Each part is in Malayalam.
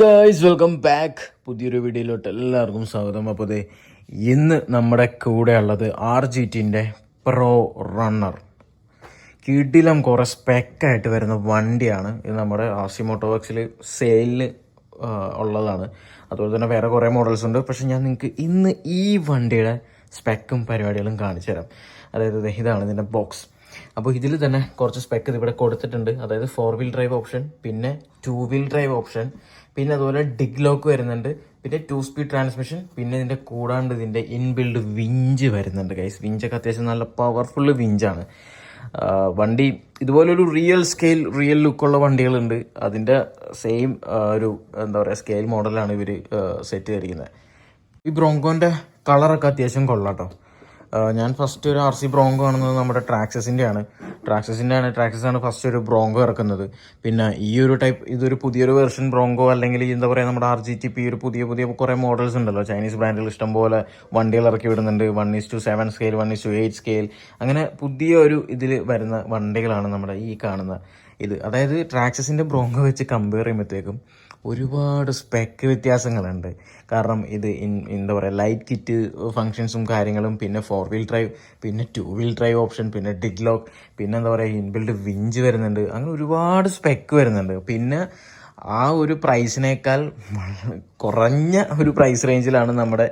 ഗൈസ് വെൽക്കം ബാക്ക് പുതിയൊരു വീഡിയോയിലോട്ട് എല്ലാവർക്കും സ്വാഗതം. അപ്പോൾ അതെ ഇന്ന് നമ്മുടെ കൂടെ ഉള്ളത് ആർ ജി ടിന്റെ പ്രോ റണ്ണർ കിടിലം കുറേ സ്പെക്കായിട്ട് വരുന്ന വണ്ടിയാണ്. ഇത് നമ്മുടെ ആർ സി മോട്ടോവർക്സിൽ സെയിലിന് ഉള്ളതാണ്. അതുപോലെ തന്നെ വേറെ കുറേ മോഡൽസ് ഉണ്ട്. പക്ഷെ ഞാൻ നിങ്ങൾക്ക് ഇന്ന് ഈ വണ്ടിയുടെ സ്പെക്കും പരിപാടികളും കാണിച്ചു തരാം. അതായത് ഇതാണ് ഇതിന്റെ ബോക്സ് അപ്പോൾ ഇതിൽ തന്നെ കുറച്ച് സ്പെക്ക് ഇവിടെ കൊടുത്തിട്ടുണ്ട്. അതായത് ഫോർ വീൽ ഡ്രൈവ് ഓപ്ഷൻ പിന്നെ ടു വീൽ ഡ്രൈവ് ഓപ്ഷൻ പിന്നെ അതുപോലെ ഡിഗ് ലോക്ക് വരുന്നുണ്ട് പിന്നെ ടു സ്പീഡ് ട്രാൻസ്മിഷൻ പിന്നെ ഇതിന്റെ കൂടാണ്ട് ഇതിന്റെ ഇൻബിൽഡ് വിഞ്ച് വരുന്നുണ്ട് ഗൈസ് വിഞ്ചൊക്കെ അത്യാവശ്യം നല്ല പവർഫുൾ വിഞ്ചാണ് വണ്ടി ഇതുപോലൊരു റിയൽ സ്കെയിൽ റിയൽ ലുക്കുള്ള വണ്ടികളുണ്ട്. അതിന്റെ സെയിം ഒരു എന്താ പറയുക സ്കെയിൽ മോഡലാണ് ഇവർ സെറ്റ് ചെയ്തിരിക്കുന്നത് ഈ ബ്രോങ്കോന്റെ കളറൊക്കെ അത്യാവശ്യം കൊള്ളാട്ടോ ഞാൻ ഫസ്റ്റ് ഒരു ആർ സി ബ്രോങ്കോ കാണുന്നത് നമ്മുടെ ട്രാക്സസിന്റെ ആണ്. ട്രാക്സസിന്റെ ആണ്. ട്രാക്സസ് ആണ് ഫസ്റ്റ് ഒരു ബ്രോങ്കോ ഇറക്കുന്നത്. പിന്നെ ഈ ഒരു ടൈപ്പ് ഇതൊരു പുതിയൊരു വെർഷൻ ബ്രോങ്കോ അല്ലെങ്കിൽ എന്താ പറയുക നമ്മുടെ ആർ ജി ടി പി ഒരു പുതിയ പുതിയ കുറേ മോഡൽസ് ഉണ്ടല്ലോ. ചൈനീസ് ബ്രാൻഡുകൾ ഇഷ്ടംപോലെ വണ്ടികൾ ഇറക്കി വിടുന്നുണ്ട്. One is to seven scale one is to eight scale അങ്ങനെ പുതിയ ഒരു ഇതിൽ വരുന്ന വണ്ടികളാണ് നമ്മുടെ ഈ കാണുന്ന ഇത്. അതായത് ട്രാക്സസിന്റെ ബ്രോങ്കോ വെച്ച് കമ്പയർ ചെയ്യുമ്പോഴത്തേക്കും ഒരുപാട് സ്പെക്ക് വ്യത്യാസങ്ങളുണ്ട്. കാരണം ഇത് എന്താ പറയുക ലൈറ്റ് കിറ്റ് ഫങ്ഷൻസും കാര്യങ്ങളും പിന്നെ ഫോർ വീൽ ഡ്രൈവ് പിന്നെ ടു വീൽ ഡ്രൈവ് ഓപ്ഷൻ പിന്നെ ഡിഗ് ലോക്ക് പിന്നെ എന്താ പറയുക ഇൻബിൽഡ് വിഞ്ച് വരുന്നുണ്ട്. അങ്ങനെ ഒരുപാട് സ്പെക്ക് വരുന്നുണ്ട്. പിന്നെ ആ ഒരു പ്രൈസിനേക്കാൾ കുറഞ്ഞ ഒരു പ്രൈസ് റേഞ്ചിലാണ് നമ്മുടെ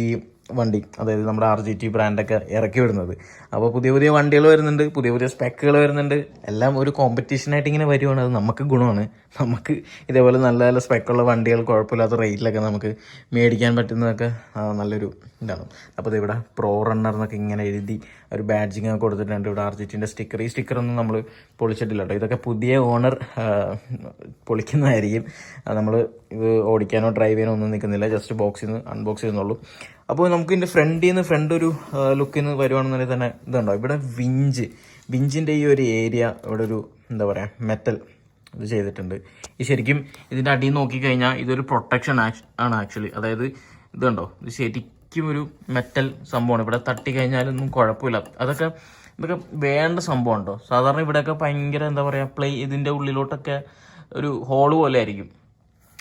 ഈ വണ്ടി അതായത് നമ്മുടെ ആർ ജി ടി ബ്രാൻഡൊക്കെ ഇറക്കി വരുന്നത് അപ്പോൾ പുതിയ പുതിയ വണ്ടികൾ വരുന്നുണ്ട് പുതിയ പുതിയ സ്പെക്കുകൾ വരുന്നുണ്ട്. എല്ലാം ഒരു കോമ്പറ്റീഷനായിട്ട് ഇങ്ങനെ വരുവാണ്. അത് നമുക്ക് ഗുണമാണ്. നമുക്ക് ഇതേപോലെ നല്ല നല്ല സ്പെക്കുള്ള വണ്ടികൾ കുഴപ്പമില്ലാത്ത റേറ്റിലൊക്കെ നമുക്ക് മേടിക്കാൻ പറ്റുന്നതൊക്കെ നല്ലൊരു ഇതാണ്. അപ്പോൾ ഇവിടെ പ്രോ റണ്ണർ എന്നൊക്കെ ഇങ്ങനെ എഴുതി ഒരു ബാഡ്ജിങ് ഒക്കെ കൊടുത്തിട്ടുണ്ട്. ഇവിടെ ആർ ജി ടിന്റെ സ്റ്റിക്കർ ഈ സ്റ്റിക്കറൊന്നും നമ്മൾ പൊളിച്ചിട്ടില്ല കേട്ടോ. ഇതൊക്കെ പുതിയ ഓണർ പൊളിക്കുന്നതായിരിക്കും. നമ്മൾ ഇത് ഓടിക്കാനോ ഡ്രൈവ് ചെയ്യാനോ ഒന്നും നിൽക്കുന്നില്ല. ജസ്റ്റ് നിന്ന് അൺബോക്സ് ചെയ്യുന്നുള്ളൂ അപ്പോൾ നമുക്ക് ഇതിന്റെ ഫ്രണ്ടിൽ നിന്ന് ഫ്രണ്ട് ഒരു ലുക്കിൽ നിന്ന് വരുവാണെന്നുണ്ടെങ്കിൽ തന്നെ ഇതുണ്ടോ? ഇവിടെ വിഞ്ച്. വിഞ്ചിന്റെ ഈ ഒരു ഏരിയ ഇവിടെ ഒരു എന്താ പറയുക മെറ്റൽ ഇത് ചെയ്തിട്ടുണ്ട്. ഈ ശരിക്കും ഇതിന്റെ അടിയിൽ നോക്കിക്കഴിഞ്ഞാൽ ഇതൊരു പ്രൊട്ടക്ഷൻ ആണ് ആക്ച്വലി അതായത് ഇത് കണ്ടോ ഇത് ശരിക്കും ഒരു മെറ്റൽ സംഭവമാണ്. ഇവിടെ തട്ടി കഴിഞ്ഞാലൊന്നും കുഴപ്പമില്ല. അതൊക്കെ ഇതൊക്കെ വേണ്ട സംഭവം ഉണ്ടോ സാധാരണ ഇവിടെയൊക്കെ ഭയങ്കര എന്താ പറയുക പ്ലേ ഇതിന്റെ ഉള്ളിലോട്ടൊക്കെ ഒരു ഹോൾ പോലെ ആയിരിക്കും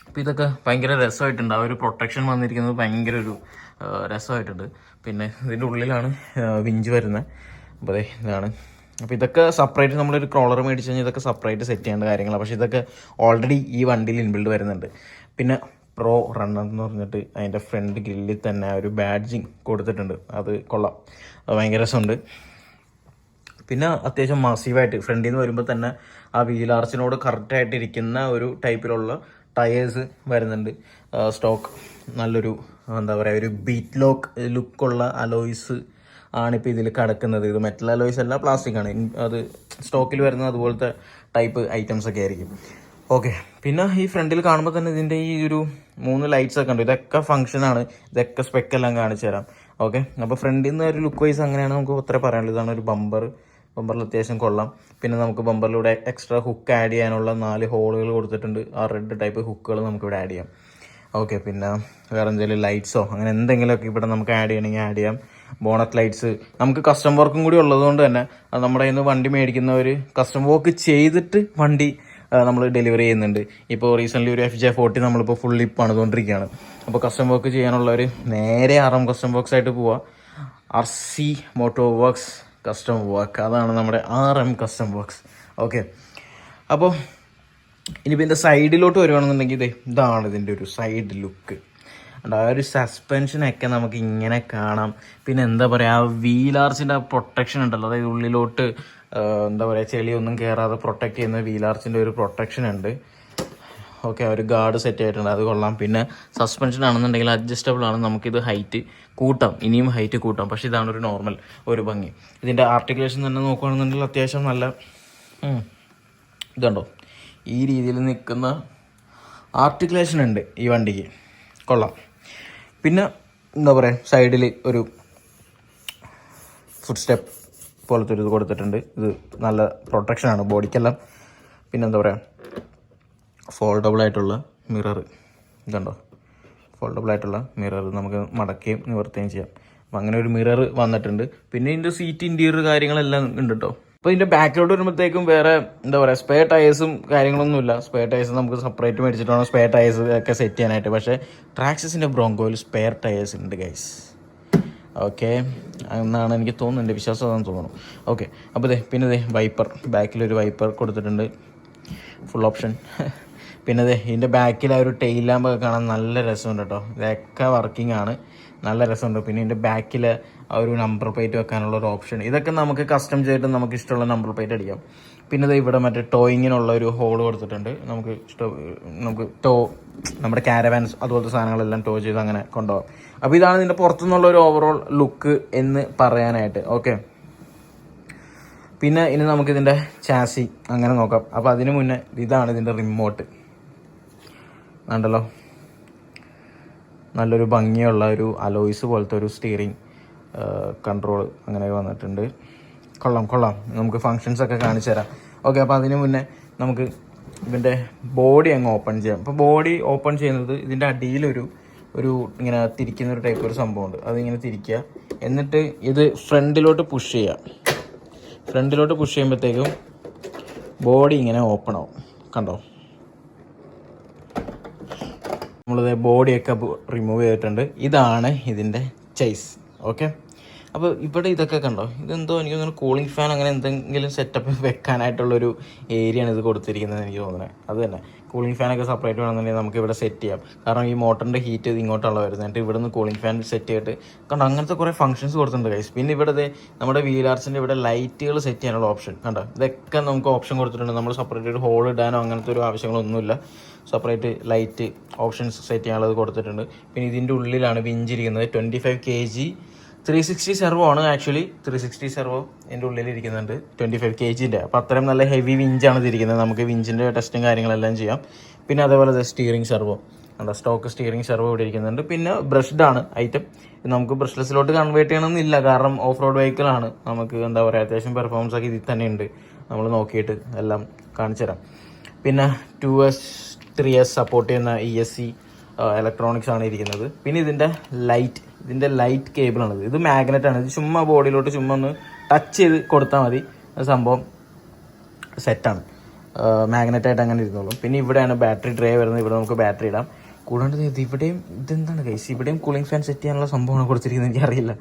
അപ്പോൾ ഇതൊക്കെ ഭയങ്കര രസമായിട്ടുണ്ട്. ആ ഒരു പ്രൊട്ടക്ഷൻ വന്നിരിക്കുന്നത് ഭയങ്കര ഒരു രസമായിട്ടുണ്ട്. പിന്നെ ഇതിന്റെ ഉള്ളിലാണ് വിഞ്ച് വരുന്നത്. അപ്പോൾ അതെ ഇതാണ്. അപ്പോൾ ഇതൊക്കെ സെപ്പറേറ്റ് നമ്മളൊരു ക്രോളർ മേടിച്ച് കഴിഞ്ഞാൽ ഇതൊക്കെ സെപ്പറേറ്റ് സെറ്റ് ചെയ്യേണ്ട കാര്യങ്ങളാണ് പക്ഷേ ഇതൊക്കെ ഓൾറെഡി ഈ വണ്ടിയിൽ ഇൻബിൽഡ് വരുന്നുണ്ട്. പിന്നെ പ്രോ റണ്ണർ എന്ന് പറഞ്ഞിട്ട് അതിന്റെ ഫ്രണ്ട് ഗ്രില്ലിൽ തന്നെ ഒരു ബാഡ്ജിങ് കൊടുത്തിട്ടുണ്ട്. അത് കൊള്ളാം. അത് ഭയങ്കര രസമുണ്ട്. പിന്നെ അത്യാവശ്യം മാസീവായിട്ട് ഫ്രണ്ടിൽ നിന്ന് വരുമ്പോൾ തന്നെ ആ വീൽ ആർച്ചിനോട് കറക്റ്റായിട്ട് ഇരിക്കുന്ന ഒരു ടൈപ്പിലുള്ള ടയേഴ്സ് വരുന്നുണ്ട്. സ്റ്റോക്ക് നല്ലൊരു എന്താ പറയുക ഒരു ബീറ്റ് ലോക്ക് ലുക്കുള്ള അലോയ്സ് ആണിപ്പോൾ ഇതിൽ കിടക്കുന്നത്. ഇത് മെറ്റൽ അലോയ്സ് അല്ല പ്ലാസ്റ്റിക് ആണ്. അത് സ്റ്റോക്കിൽ വരുന്ന അതുപോലത്തെ ടൈപ്പ് ഐറ്റംസ് ഒക്കെ ആയിരിക്കും. ഓക്കെ പിന്നെ ഈ ഫ്രണ്ടിൽ കാണുമ്പോൾ തന്നെ ഇതിന്റെ ഈ ഒരു മൂന്ന് ലൈറ്റ്സ് ഒക്കെ ഉണ്ട്. ഇതൊക്കെ ഫംഗ്ഷനാണ് ഇതൊക്കെ സ്പെക്ക് എല്ലാം കാണിച്ചു തരാം. ഓക്കെ അപ്പോൾ ഫ്രണ്ടിൽ നിന്ന് ഒരു ലുക്ക് വൈസ് അങ്ങനെയാണ് നമുക്ക് അത്ര പറയാനുള്ളത്. ഇതാണ് ഒരു ബമ്പർ ബമ്പറിൽ അത്യാവശ്യം കൊള്ളാം. പിന്നെ നമുക്ക് ബമ്പറിലൂടെ എക്സ്ട്രാ ഹുക്ക് ആഡ് ചെയ്യാനുള്ള നാല് ഹോളുകൾ കൊടുത്തിട്ടുണ്ട്. ആ റെഡ് ടൈപ്പ് ഹുക്കുകൾ നമുക്കിവിടെ ആഡ് ചെയ്യാം. ഓക്കെ പിന്നെ വേറെ എന്തെങ്കിലും ലൈറ്റ്സോ അങ്ങനെ എന്തെങ്കിലുമൊക്കെ ഇവിടെ നമുക്ക് ആഡ് ചെയ്യണമെങ്കിൽ ആഡ് ചെയ്യാം. ബോണറ്റ് ലൈറ്റ്സ് നമുക്ക് കസ്റ്റം വർക്കും കൂടി ഉള്ളതുകൊണ്ട് തന്നെ അത് നമ്മുടെ നിന്ന് വണ്ടി മേടിക്കുന്നവർ കസ്റ്റം വർക്ക് ചെയ്തിട്ട് വണ്ടി നമ്മൾ ഡെലിവറി ചെയ്യുന്നുണ്ട്. ഇപ്പോൾ റീസെന്റ്ലി ഒരു എഫ് ജെ ഫോർട്ടി നമ്മളിപ്പോൾ ഫുള്ളി പണിതുകൊണ്ടിരിക്കുകയാണ് അപ്പോൾ കസ്റ്റം വർക്ക് ചെയ്യാനുള്ളവർ നേരെ എം കസ്റ്റം വർക്ക്സ് ആയിട്ട് പോവുക R C moto works custom work അതാണ് നമ്മുടെ R M custom works okay അപ്പോൾ ഇനിയിപ്പോൾ ഇതിന്റെ സൈഡിലോട്ട് വരുവാണെന്നുണ്ടെങ്കിൽ ഇതേ ഇതാണ് ഇതിന്റെ ഒരു സൈഡ് ലുക്ക്. ആ ഒരു സസ്പെൻഷനൊക്കെ നമുക്ക് ഇങ്ങനെ കാണാം. പിന്നെ എന്താ പറയുക ആ വീലാർച്ചിന്റെ ആ പ്രൊട്ടക്ഷൻ ഉണ്ടല്ലോ. അതായത് ഉള്ളിലോട്ട് എന്താ പറയുക ചെളിയൊന്നും കയറാതെ പ്രൊട്ടക്ട് ചെയ്യുന്ന വീലാർച്ചിന്റെ ഒരു പ്രൊട്ടക്ഷൻ ഉണ്ട്. ഓക്കെ ഒരു ഗാർഡ് സെറ്റ് ആയിട്ടുണ്ട്. അത് കൊള്ളാം. പിന്നെ സസ്പെൻഷൻ ആണെന്നുണ്ടെങ്കിൽ അഡ്ജസ്റ്റബിൾ ആണ്. നമുക്കിത് ഹൈറ്റ് കൂട്ടാം. ഇനിയും ഹൈറ്റ് കൂട്ടാം. പക്ഷേ ഇതാണ് ഒരു നോർമൽ ഒരു ഭംഗി. ഇതിന്റെ ആർട്ടിക്കുലേഷൻ തന്നെ നോക്കുകയാണെന്നുണ്ടെങ്കിൽ അത്യാവശ്യം നല്ല ഇതുണ്ടോ? ഈ രീതിയിൽ നിൽക്കുന്ന ആർട്ടിക്കുലേഷൻ ഉണ്ട് ഈ വണ്ടിക്ക്. കൊള്ളാം. പിന്നെ എന്താ പറയുക സൈഡിൽ ഒരു ഫുഡ് സ്റ്റെപ്പ് പോലത്തെ ഒരു ഇത് കൊടുത്തിട്ടുണ്ട്. ഇത് നല്ല പ്രൊട്ടക്ഷനാണ് ബോഡിക്കെല്ലാം പിന്നെ എന്താ പറയുക ഫോൾഡബിൾ ആയിട്ടുള്ള മിറർ ഇതുണ്ടോ? ഫോൾഡബിൾ ആയിട്ടുള്ള മിറർ നമുക്ക് മടക്കുകയും നിവർത്തുകയും ചെയ്യാം. അങ്ങനെ ഒരു മിറർ വന്നിട്ടുണ്ട്. പിന്നെ ഇതിന്റെ സീറ്റ് ഇന്റീരിയർ കാര്യങ്ങളെല്ലാം ഉണ്ട് കേട്ടോ അപ്പോൾ ഇതിന്റെ ബാക്കിലോട്ട് വരുമ്പോഴത്തേക്കും വേറെ എന്താ പറയുക സ്പെയർ ടയേഴ്സും കാര്യങ്ങളൊന്നുമില്ല സ്പെയർ ടയേഴ്സ് നമുക്ക് സെപ്പറേറ്റ് മേടിച്ചിട്ട് വേണം സ്പെയർ ടയേഴ്സ് ഒക്കെ സെറ്റ് ചെയ്യാനായിട്ട്. പക്ഷേ ട്രാക്സിന്റെ ബ്രോങ്കോയിൽ സ്പെയർ ടയേഴ്സ് ഉണ്ട് ഗൈസ് ഓക്കെ എന്നാണ് എനിക്ക് തോന്നുന്നത്. എന്റെ വിശ്വാസം അതാണെന്ന് തോന്നുന്നു. ഓക്കെ അപ്പോൾ ദേ പിന്നെ ദേ വൈപ്പർ ബാക്കിലൊരു വൈപ്പർ കൊടുത്തിട്ടുണ്ട്. ഫുൾ ഓപ്ഷൻ പിന്നെ ദേ ഇതിന്റെ ബാക്കിൽ ആ ഒരു ടെയിൽ ലാമ്പൊക്കെ കാണാൻ നല്ല രസമുണ്ട് കേട്ടോ. ഇതൊക്കെ വർക്കിംഗ് ആണ്. നല്ല രസമുണ്ട്. പിന്നെ ഇതിന്റെ ബാക്കിൽ ഒരു നമ്പർ പ്ലേറ്റ് വെക്കാനുള്ള ഒരു ഓപ്ഷൻ ഇതൊക്കെ നമുക്ക് കസ്റ്റം ചെയ്തിട്ട് നമുക്ക് ഇഷ്ടമുള്ള നമ്പർ പ്ലേറ്റ് അടിക്കാം. പിന്നെ ഇത് ഇവിടെ മറ്റേ ടോയിങ്ങിനുള്ള ഒരു ഹോൾ കൊടുത്തിട്ടുണ്ട്. നമുക്ക് ഇഷ്ടം നമുക്ക് ടോ നമ്മുടെ ക്യാരവാൻസ് അതുപോലത്തെ സാധനങ്ങളെല്ലാം ടോ ചെയ്ത് അങ്ങനെ കൊണ്ടുപോകാം. അപ്പോൾ ഇതാണ് ഇതിന്റെ പുറത്തുനിന്നുള്ള ഒരു ഓവറോൾ ലുക്ക് എന്ന് പറയാനായിട്ട്. ഓക്കെ പിന്നെ ഇനി നമുക്കിതിന്റെ ചാസി അങ്ങനെ നോക്കാം. അപ്പോൾ അതിന് മുന്നേ ഇതാണ് ഇതിന്റെ റിമോട്ട് ഉണ്ടല്ലോ നല്ലൊരു ഭംഗിയുള്ള ഒരു അലോയ്സ് പോലത്തെ ഒരു സ്റ്റിയറിംഗ് കൺട്രോൾ അങ്ങനെ വന്നിട്ടുണ്ട്. കൊള്ളാം കൊള്ളാം. നമുക്ക് ഫങ്ഷൻസ് ഒക്കെ കാണിച്ചു തരാം. ഓക്കെ അപ്പോൾ അതിന് മുന്നേ നമുക്ക് ഇതിന്റെ ബോഡി അങ്ങ് ഓപ്പൺ ചെയ്യാം. അപ്പോൾ ബോഡി ഓപ്പൺ ചെയ്യുന്നത് ഇതിന്റെ അടിയിലൊരു ഒരു ഇങ്ങനെ തിരിക്കുന്ന ഒരു ടൈപ്പ് ഒരു സംഭവമുണ്ട്. അതിങ്ങനെ തിരിക്കുക. എന്നിട്ട് ഇത് ഫ്രണ്ടിലോട്ട് പുഷ് ചെയ്യുക. ഫ്രണ്ടിലോട്ട് പുഷ് ചെയ്യുമ്പോഴത്തേക്കും ബോഡി ഇങ്ങനെ ഓപ്പൺ ആവും. കണ്ടോ? നമ്മളിത് ബോഡിയൊക്കെ റിമൂവ് ചെയ്തിട്ടുണ്ട്. ഇതാണ് ഇതിന്റെ ചൈസ് ഓക്കെ അപ്പോൾ ഇവിടെ ഇതൊക്കെ കണ്ടോ? ഇതെന്തോ എനിക്ക് തോന്നുന്നു കൂളിംഗ് ഫാൻ അങ്ങനെ എന്തെങ്കിലും സെറ്റപ്പ് വെക്കാനായിട്ടുള്ളൊരു ഏരിയ ആണ് ഇത് കൊടുത്തിരിക്കുന്നത് എനിക്ക് തോന്നുന്നത് അത് തന്നെ. കൂളിംഗ് ഫാനൊക്കെ സെപ്പറേറ്റ് വേണമെന്നുണ്ടെങ്കിൽ നമുക്ക് ഇവിടെ സെറ്റ് ചെയ്യാം. കാരണം ഈ മോട്ടറിന്റെ ഹീറ്റ് ഇങ്ങോട്ടുള്ള വരുന്നത്. എന്നിട്ട് ഇവിടെ നിന്ന് കൂളിംഗ് ഫാൻ സെറ്റ് ചെയ്തിട്ട് കണ്ടോ അങ്ങനത്തെ കുറേ ഫംഗ്ഷൻസ് കൊടുത്തിട്ടുണ്ട് കൈസ് പിന്നെ ഇവിടെ നമ്മുടെ വീലാർസിന്റെ ഇവിടെ ലൈറ്റുകൾ സെറ്റ് ചെയ്യാനുള്ള ഓപ്ഷൻ കണ്ടോ? ഇതൊക്കെ നമുക്ക് ഓപ്ഷൻ കൊടുത്തിട്ടുണ്ട്. നമ്മൾ സെപ്പറേറ്റ് ഒരു ഹോൾ ഇടാനോ അങ്ങനത്തെ ഒരു ആവശ്യങ്ങളൊന്നുമില്ല. സെപ്പറേറ്റ് ലൈറ്റ് ഓപ്ഷൻസ് സെറ്റ് ചെയ്യാനുള്ളത് കൊടുത്തിട്ടുണ്ട്. പിന്നെ ഇതിന്റെ ഉള്ളിലാണ് വിഞ്ചിരിക്കുന്നത് twenty five K G three sixty servo ആണ് ആക്ച്വലി ത്രീ സിക്സ്റ്റി സെർവോ എന്റെ ഉള്ളിൽ ഇരിക്കുന്നുണ്ട് ട്വന്റി ഫൈവ് കെ ജിന്റെ അപ്പോൾ അത്രയും നല്ല ഹെവി വിഞ്ചാണ് ഇതിരിക്കുന്നത്. നമുക്ക് വിഞ്ചിന്റെ ടെസ്റ്റും കാര്യങ്ങളെല്ലാം ചെയ്യാം. പിന്നെ അതേപോലെ സ്റ്റിയറിംഗ് സെർവോ എന്താ സ്റ്റോക്ക് സ്റ്റിയറിംഗ് സെർവോ ഇവിടെ ഇരിക്കുന്നുണ്ട്. പിന്നെ ബ്രഷ്ഡ് ആണ് ഐറ്റം നമുക്ക് ബ്രഷ്ലെസ്സിലോട്ട് കൺവേർട്ട് ചെയ്യണമെന്നില്ല കാരണം ഓഫ് റോഡ് വെഹിക്കിളാണ് നമുക്ക് എന്താ പറയുക അത്യാവശ്യം പെർഫോമൻസ് ഒക്കെ ഇതിൽ തന്നെ ഉണ്ട്. നമ്മൾ നോക്കിയിട്ട് എല്ലാം കാണിച്ചു തരാം പിന്നെ two S three S support ചെയ്യുന്ന ഇ എസ് സി ഇലക്ട്രോണിക്സ് ആണ് ഇരിക്കുന്നത്. പിന്നെ ഇതിന്റെ ലൈറ്റ് ഇതിന്റെ ലൈറ്റ് കേബിളാണിത് ഇത് മാഗ്നറ്റ് ആണ്. ഇത് ചുമ്മാ ബോഡിയിലോട്ട് ചുമ്മാ ഒന്ന് ടച്ച് ചെയ്ത് കൊടുത്താൽ മതി. സംഭവം സെറ്റാണ് മാഗ്നറ്റ് ആയിട്ട് അങ്ങനെ ഇരുന്നോളും. പിന്നെ ഇവിടെയാണ് ബാറ്ററി ഡ്രൈവ് വരുന്നത്. ഇവിടെ നമുക്ക് ബാറ്ററി ഇടാം. കൂടാണ്ട് ഇത് ഇവിടെയും ഇതെന്താണ് കൈസ് ഇവിടെയും കൂളിംഗ് ഫാൻ സെറ്റ് ചെയ്യാനുള്ള സംഭവമാണ് കൊടുത്തിരിക്കുന്നത്. എനിക്കറിയില്ല.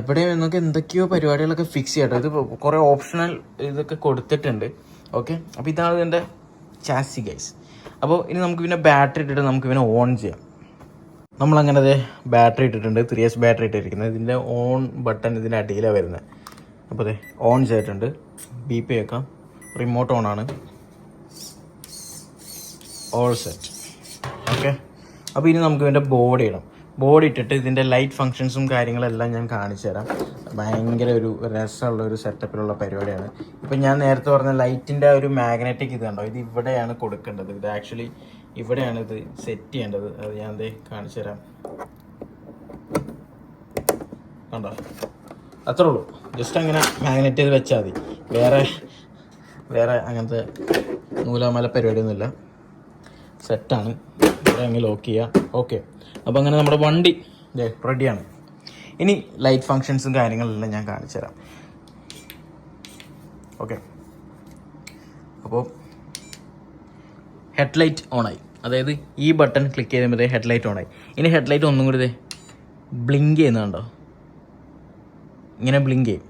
ഇവിടെയും നമുക്ക് എന്തൊക്കെയോ പരിപാടികളൊക്കെ ഫിക്സ് ചെയ്യട്ടോ ഇത് കുറേ ഓപ്ഷണൽ ഇതൊക്കെ കൊടുത്തിട്ടുണ്ട്. ഓക്കെ അപ്പോൾ ഇതാണ് ഇതിന്റെ ചാസി ഗൈസ് അപ്പോൾ ഇനി നമുക്ക് പിന്നെ ബാറ്ററി ഇട്ടിട്ട് നമുക്ക് പിന്നെ ഓൺ ചെയ്യാം. നമ്മളങ്ങനെ അതെ ബാറ്ററി ഇട്ടിട്ടുണ്ട്. ത്രീ എസ് ബാറ്ററി ഇട്ടിരിക്കുന്നത്. ഇതിന്റെ ഓൺ ബട്ടൺ ഇതിന്റെ അടിയിലാണ് വരുന്നത് അപ്പോൾ അതെ ഓൺ ചെയ്തിട്ടുണ്ട്. ബി പി വെക്കാം. റിമോട്ട് ഓൺ ആണ്. ഓൾ സെറ്റ് ഓക്കെ അപ്പോൾ ഇനി നമുക്ക് ഇതിന്റെ ബോഡി ഇടാം. ബോഡി ഇട്ടിട്ട് ഇതിന്റെ ലൈറ്റ് ഫങ്ഷൻസും കാര്യങ്ങളെല്ലാം ഞാൻ കാണിച്ചു തരാം. ഭയങ്കര ഒരു രസമുള്ള ഒരു സെറ്റപ്പിലുള്ള പരിപാടിയാണ്. ഇപ്പം ഞാൻ നേരത്തെ പറഞ്ഞ ലൈറ്റിന്റെ ഒരു മാഗ്നറ്റിക് ഇത് കണ്ടോ? ഇത് ഇവിടെയാണ് കൊടുക്കേണ്ടത്. ഇത് ആക്ച്വലി ഇവിടെയാണ് ഇത് സെറ്റ് ചെയ്യേണ്ടത്. അത് ഞാൻ ദേ കാണിച്ചു തരാം. കണ്ടോ? അത്രേ ഉള്ളൂ. ജസ്റ്റ് അങ്ങനെ മാഗ്നറ്റ് ചെയ്ത് വെച്ചാൽ മതി. വേറെ വേറെ അങ്ങനത്തെ നൂലാമല പരിപാടിയൊന്നുമില്ല. സെറ്റാണ്. ഇവിടെ അങ്ങ് ലോക്ക് ചെയ്യുക ഓക്കെ. അപ്പോൾ അങ്ങനെ നമ്മുടെ വണ്ടി. റെഡിയാണ് ഇനി ലൈറ്റ് ഫങ്ഷൻസും കാര്യങ്ങളെല്ലാം ഞാൻ കാണിച്ചു തരാം. ഓക്കെ അപ്പോൾ ഹെഡ്ലൈറ്റ് ഓണായി അതായത് ഈ ബട്ടൺ ക്ലിക്ക് ചെയ്യുമ്പോഴത്തേ ഹെഡ്ലൈറ്റ് ഓണായി ഇനി ഹെഡ്ലൈറ്റ് ഒന്നും കൂടി ബ്ലിങ്ക് ചെയ്യുന്നുണ്ടോ? ഇങ്ങനെ ബ്ലിങ്ക് ചെയ്യും.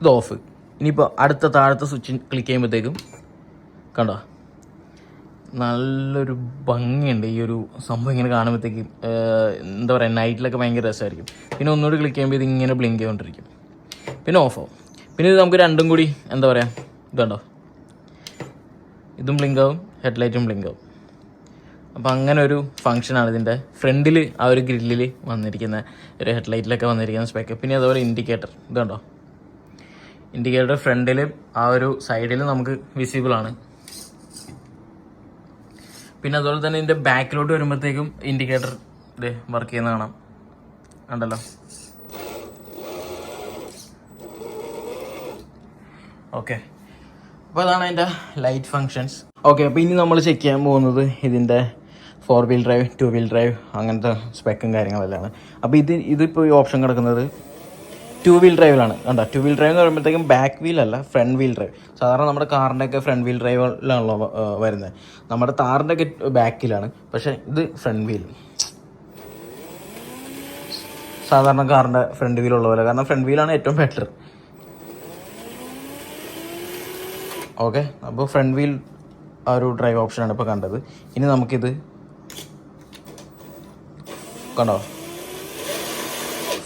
ഇത് ഓഫ് ഇനിയിപ്പോൾ അടുത്ത താഴത്തെ സ്വിച്ച് ക്ലിക്ക് ചെയ്യുമ്പോഴത്തേക്കും കണ്ടോ? നല്ലൊരു ഭംഗിയുണ്ട് ഈ ഒരു സംഭവം ഇങ്ങനെ കാണുമ്പോഴത്തേക്കും എന്താ പറയുക നൈറ്റിലൊക്കെ ഭയങ്കര രസമായിരിക്കും. പിന്നെ ഒന്നുകൂടി ക്ലിക്ക് ചെയ്യുമ്പോൾ ഇത് ഇങ്ങനെ ബ്ലിങ്ക് ചെയ്തുകൊണ്ടിരിക്കും പിന്നെ ഓഫ് ആവും. പിന്നെ ഇത് നമുക്ക് രണ്ടും കൂടി എന്താ പറയുക ഇതുണ്ടോ? ഇതും ബ്ലിങ്ക് ആവും ഹെഡ്ലൈറ്റും ബ്ലിങ്ക് ആവും. അപ്പോൾ അങ്ങനെ ഒരു ഫംഗ്ഷനാണ് ഇതിന്റെ ഫ്രണ്ടിൽ ആ ഒരു ഗ്രില്ലിൽ വന്നിരിക്കുന്ന ഒരു ഹെഡ്ലൈറ്റിലൊക്കെ വന്നിരിക്കുന്ന സ്പെക്ക് പിന്നെ അതുപോലെ ഇൻഡിക്കേറ്റർ ഇതുണ്ടോ? ഇൻഡിക്കേറ്റർ ഫ്രണ്ടിൽ ആ ഒരു സൈഡിൽ നമുക്ക് വിസിബിൾ ആണ്. പിന്നെ അതുപോലെ തന്നെ ഇതിന്റെ ബാക്കിലോട്ട് വരുമ്പോഴത്തേക്കും ഇൻഡിക്കേറ്റർ ഇത് വർക്ക് ചെയ്യുന്ന കാണാം. ഉണ്ടല്ലോ ഓക്കെ അപ്പോൾ അതാണ് അതിന്റെ ലൈറ്റ് ഫങ്ഷൻസ് ഓക്കെ അപ്പോൾ ഇനി നമ്മൾ ചെക്ക് ചെയ്യാൻ പോകുന്നത് ഇതിന്റെ four wheel drive two wheel drive അങ്ങനത്തെ സ്പെക്കും കാര്യങ്ങളെല്ലാം ആണ്. അപ്പോൾ ഇത് ഇതിപ്പോൾ ഈ ഓപ്ഷൻ കിടക്കുന്നത് ടു വീൽ ഡ്രൈവിലാണ് കണ്ടോ? ടു വീൽ ഡ്രൈവ് എന്ന് പറയുമ്പോഴത്തേക്കും ബാക്ക് വീൽ അല്ല ഫ്രണ്ട് വീൽ ഡ്രൈവ് സാധാരണ നമ്മുടെ കാറിന്റെ ഒക്കെ ഫ്രണ്ട് വീൽ ഡ്രൈവിലാണല്ലോ വരുന്നത്. നമ്മുടെ താറിന്റെ ഒക്കെ ബാക്കിലാണ് പക്ഷേ ഇത് ഫ്രണ്ട് വീൽ സാധാരണ കാറിന്റെ ഫ്രണ്ട് വീലുള്ള പോലെ. കാരണം ഫ്രണ്ട് വീലാണ് ഏറ്റവും ബെറ്റർ ഓക്കെ അപ്പോൾ ഫ്രണ്ട് വീൽ ആ ഒരു ഡ്രൈവ് ഓപ്ഷനാണ് ഇപ്പോൾ കണ്ടത്. ഇനി നമുക്കിത് കണ്ടോ?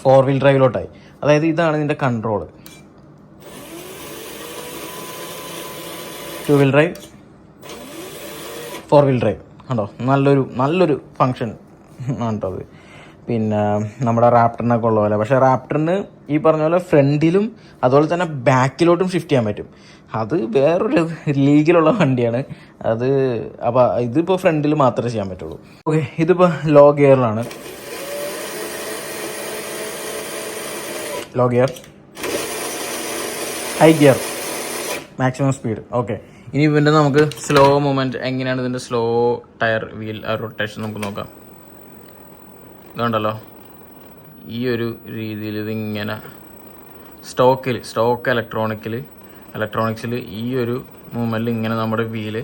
ഫോർ വീൽ ഡ്രൈവിലോട്ടായി അതായത് ഇതാണ് ഇതിന്റെ control two wheel drive four wheel drive കണ്ടോ? നല്ലൊരു നല്ലൊരു ഫങ്ഷൻ ആണ് കേട്ടോ അത്. പിന്നെ നമ്മുടെ റാപ്റ്ററിനൊക്കെ ഉള്ള പോലെ. പക്ഷേ റാപ്റ്ററിന് ഈ പറഞ്ഞ പോലെ ഫ്രണ്ടിലും അതുപോലെ തന്നെ ബാക്കിലോട്ടും ഷിഫ്റ്റ് ചെയ്യാൻ പറ്റും. അത് വേറൊരു ലീഗിലുള്ള വണ്ടിയാണ്. അത് അപ്പോൾ ഇതിപ്പോൾ ഫ്രണ്ടിൽ മാത്രമേ ചെയ്യാൻ പറ്റുള്ളൂ. ഓക്കെ ഇതിപ്പോൾ low ഗിയറിലാണ് low gear high gear maximum speed okay ഇനി ഇതിന്റെ നമുക്ക് സ്ലോ മൂവ്മെന്റ് എങ്ങനെയാണ് ഇതിന്റെ സ്ലോ ടയർ വീൽ റൊട്ടേഷൻ നമുക്ക് നോക്കാം. ഇതുണ്ടല്ലോ. ഈ ഒരു രീതിയിൽ ഇതിങ്ങനെ സ്റ്റോക്കിൽ സ്റ്റോക്ക് ഇലക്ട്രോണിക്കിൽ ഇലക്ട്രോണിക്സിൽ ഈ ഒരു മൂവ്മെന്റിൽ ഇങ്ങനെ നമ്മുടെ വീൽ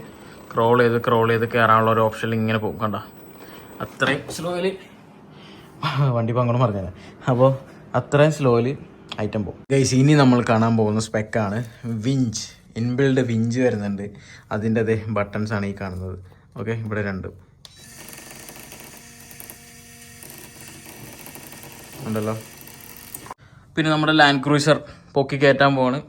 ക്രോൾ ചെയ്ത് ക്രോൾ ചെയ്ത് കയറാനുള്ള ഒരു ഓപ്ഷനിൽ ഇങ്ങനെ പോകും അത്രയും സ്ലോയിൽ വണ്ടി പങ്കോട് മറിഞ്ഞത്. അപ്പോൾ അത്രയും സ്ലോലി ഐറ്റം പോകും. ഗൈസ് ഇനി നമ്മൾ കാണാൻ പോകുന്ന സ്പെക്കാണ് വിഞ്ച്. ഇൻബിൽഡ് വിഞ്ച് വരുന്നുണ്ട്. അതിന്റെ അതേ ബട്ടൺസ് ആണ് ഈ കാണുന്നത്. ഓക്കെ ഇവിടെ രണ്ടും. ഉണ്ടല്ലോ. പിന്നെ നമ്മുടെ ലാൻഡ് ക്രൂസർ പൊക്കി കയറ്റാൻ പോവാണ്.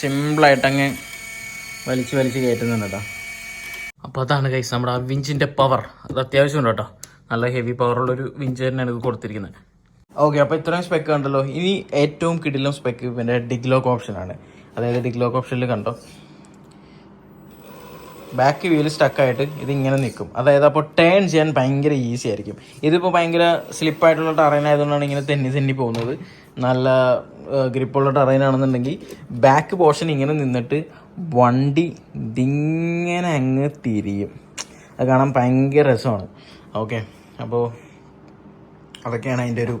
സിമ്പിളായിട്ടങ്ങ് വലിച്ച് വലിച്ച് കയറ്റുന്നുണ്ട് കേട്ടോ. അപ്പോൾ അതാണ് കൈസ് നമ്മുടെ ആ വിഞ്ചിന്റെ പവർ അത് അത്യാവശ്യമുണ്ട് കേട്ടോ. നല്ല ഹെവി പവറുള്ളൊരു വിഞ്ച് തന്നെയാണ് ഇത് കൊടുത്തിരിക്കുന്നത്. ഓക്കെ അപ്പോൾ ഇത്രയും സ്പെക്ക് കണ്ടല്ലോ. ഇനി ഏറ്റവും കിടിലും സ്പെക്ക് പിന്നെ ഡിഗ്ലോക്ക് ഓപ്ഷനാണ് അതായത് ഡിഗ്ലോക്ക് ഓപ്ഷനിൽ കണ്ടോ? ബാക്ക് വീൽ സ്റ്റക്കായിട്ട് ഇതിങ്ങനെ നിൽക്കും. അതായത് അപ്പോൾ ടേൺ ചെയ്യാൻ ഭയങ്കര ഈസി ആയിരിക്കും. ഇതിപ്പോൾ ഭയങ്കര സ്ലിപ്പായിട്ടുള്ള ടറൈൻ ആയതുകൊണ്ടാണ് ഇങ്ങനെ തെന്നി തെന്നി പോകുന്നത്. നല്ല ഗ്രിപ്പുള്ള ടറൈൻ ആണെന്നുണ്ടെങ്കിൽ ബാക്ക് പോർഷൻ ഇങ്ങനെ നിന്നിട്ട് വണ്ടി ഇതിങ്ങനെ അങ്ങ് തിരിയും. അത് കാണാൻ ഭയങ്കര രസമാണ്. ഓക്കെ അപ്പോൾ അതൊക്കെയാണ് അതിന്റെ ഒരു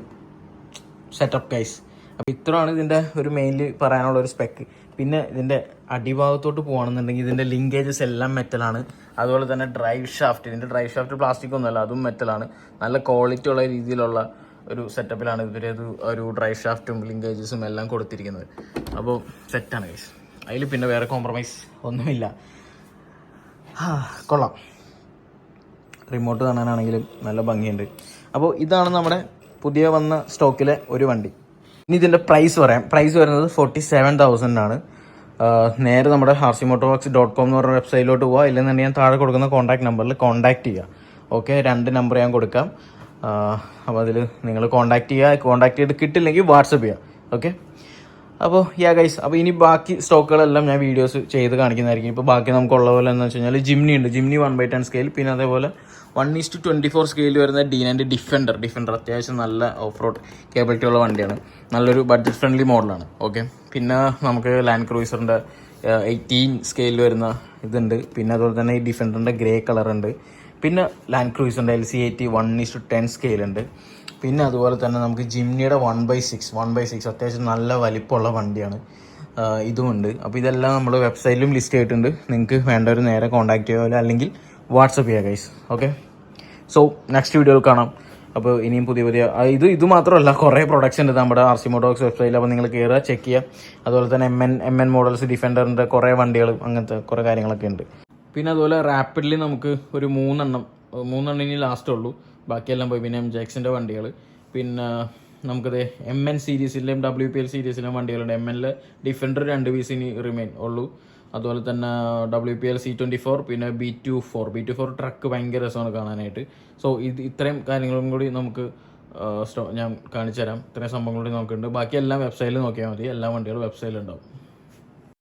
സെറ്റപ്പ് ഗൈസ് അപ്പോൾ ഇത്രയാണ് ഇതിന്റെ ഒരു മെയിൻലി പറയാനുള്ള ഒരു സ്പെക്ക് പിന്നെ ഇതിന്റെ അടിഭാഗത്തോട്ട് പോകുകയാണെന്നുണ്ടെങ്കിൽ ഇതിന്റെ ലിങ്കേജസ് എല്ലാം മെറ്റലാണ് അതുപോലെ തന്നെ ഡ്രൈവ് ഷാഫ്റ്റ് ഇതിന്റെ ഡ്രൈവ് ഷാഫ്റ്റ് പ്ലാസ്റ്റിക് ഒന്നുമല്ല അതും മെറ്റലാണ് നല്ല ക്വാളിറ്റി ഉള്ള രീതിയിലുള്ള ഒരു സെറ്റപ്പിലാണ് ഇവരത് ഒരു ഡ്രൈവ് ഷാഫ്റ്റും ലിങ്കേജസും എല്ലാം കൊടുത്തിരിക്കുന്നത്. അപ്പോൾ സെറ്റാണ് ഗൈസ് അതിൽ പിന്നെ വേറെ കോംപ്രമൈസ് ഒന്നുമില്ല. കൊള്ളാം. റിമോട്ട് കാണാനാണെങ്കിലും നല്ല ഭംഗിയുണ്ട്. അപ്പോൾ ഇതാണ് നമ്മുടെ പുതിയ വന്ന സ്റ്റോക്കിലെ ഒരു വണ്ടി. ഇനി ഇതിന്റെ പ്രൈസ് പറയാം. പ്രൈസ് വരുന്നത് ഫോർട്ടി സെവൻ തൗസൻഡ് ആണ്. നേരെ നമ്മുടെ R C moto works dot com എന്ന് പറഞ്ഞ വെബ്സൈറ്റിലോട്ട് പോവുക ഇല്ലെന്നുണ്ടെങ്കിൽ ഞാൻ താഴെ കൊടുക്കുന്ന കോൺടാക്ട് നമ്പറിൽ കോൺടാക്ട് ചെയ്യുക ഓക്കെ രണ്ട് നമ്പർ ഞാൻ കൊടുക്കാം. അപ്പോൾ അതിൽ നിങ്ങൾ കോൺടാക്ട് ചെയ്യുക കോൺടാക്ട് ചെയ്ത് കിട്ടില്ലെങ്കിൽ വാട്സപ്പ് ചെയ്യുക ഓക്കെ അപ്പോൾ യാ ഗൈസ് അപ്പോൾ ഇനി ബാക്കി സ്റ്റോക്കുകളെല്ലാം ഞാൻ വീഡിയോസ് ചെയ്ത് കാണിക്കുന്നതായിരിക്കും. ഇപ്പോൾ ബാക്കി നമുക്കുള്ള പോലെ എന്ന് വെച്ച് കഴിഞ്ഞാൽ ജിംനി ഉണ്ട് Jimny one by ten scale പിന്നെ അതേപോലെ one is to twenty four scale വരുന്ന ഡീനന്റെ ഡിഫൻഡർ ഡിഫൻഡർ അത്യാവശ്യം നല്ല ഓഫ് റോഡ് കേബിലിറ്റി ഉള്ള വണ്ടിയാണ്. നല്ലൊരു ബഡ്ജറ്റ് ഫ്രണ്ട്ലി മോഡലാണ് ഓക്കെ പിന്നെ നമുക്ക് ലാൻഡ് ക്രൂയിസറിന്റെ എയ്റ്റീൻ സ്കെയിൽ വരുന്ന ഇതുണ്ട്. പിന്നെ അതുപോലെ തന്നെ ഈ ഡിഫൻഡറിന്റെ ഗ്രേ കളർ ഉണ്ട്. പിന്നെ land ക്രൂയിസറിന്റെ L C eighty one is to ten scale ഉണ്ട്. പിന്നെ അതുപോലെ തന്നെ നമുക്ക് ജിംനിയുടെ one by six one by six അത്യാവശ്യം നല്ല വലിപ്പമുള്ള വണ്ടിയാണ്. ഇതുമുണ്ട് അപ്പോൾ ഇതെല്ലാം നമ്മൾ വെബ്സൈറ്റിലും ലിസ്റ്റ് ചെയ്തിട്ടുണ്ട്. നിങ്ങൾക്ക് വേണ്ടവർ നേരെ കോൺടാക്ട് ചെയ്യുക അല്ലെങ്കിൽ വാട്സപ്പ് ചെയ്യുക ഗൈസ് ഓക്കെ സോ നെക്സ്റ്റ് വീഡിയോയിൽ കാണാം. അപ്പോൾ ഇനിയും പുതിയ പുതിയ ഇത് ഇത് മാത്രമല്ല കുറേ പ്രൊഡക്ട്സ് ഉണ്ട് നമ്മുടെ ആർ സി മോട്ടോക്സ് വെബ്സൈറ്റിൽ അപ്പോൾ നിങ്ങൾ കയറുക ചെക്ക് ചെയ്യുക. അതുപോലെ തന്നെ M N M N models ഡിഫൻഡറിന്റെ കുറേ വണ്ടികൾ അങ്ങനത്തെ കുറേ കാര്യങ്ങളൊക്കെ ഉണ്ട്. പിന്നെ അതുപോലെ റാപ്പിഡ്ലി നമുക്ക് ഒരു മൂന്നെണ്ണം മൂന്നെണ്ണം ഇനി ലാസ്റ്റ് ഉള്ളൂ. ബാക്കിയെല്ലാം പോയി. പിന്നെ എം ജാക്സിന്റെ വണ്ടികൾ. പിന്നെ നമുക്കത് എം എൻ സീരീസിലെയും ഡബ്ല്യു പി എൽ സീരീസിലെയും വണ്ടികളുണ്ട്. എം എനിലെ ഡിഫൻഡർ രണ്ട് പീസ് ഇനി റിമെയിൻ ഉള്ളൂ. അതുപോലെ തന്നെ W P L C twenty four പിന്നെ B two four B two four truck ഭയങ്കര രസമാണ് കാണാനായിട്ട്. സോ ഇത് ഇത്രയും കാര്യങ്ങളും കൂടി നമുക്ക് ഞാൻ കാണിച്ചു തരാം ഇത്രയും സംഭവം കൂടി നമുക്കുണ്ട്. ബാക്കി എല്ലാം വെബ്സൈറ്റിൽ നോക്കിയാൽ മതി. എല്ലാ വണ്ടികളും വെബ്സൈറ്റിൽ ഉണ്ടാവും.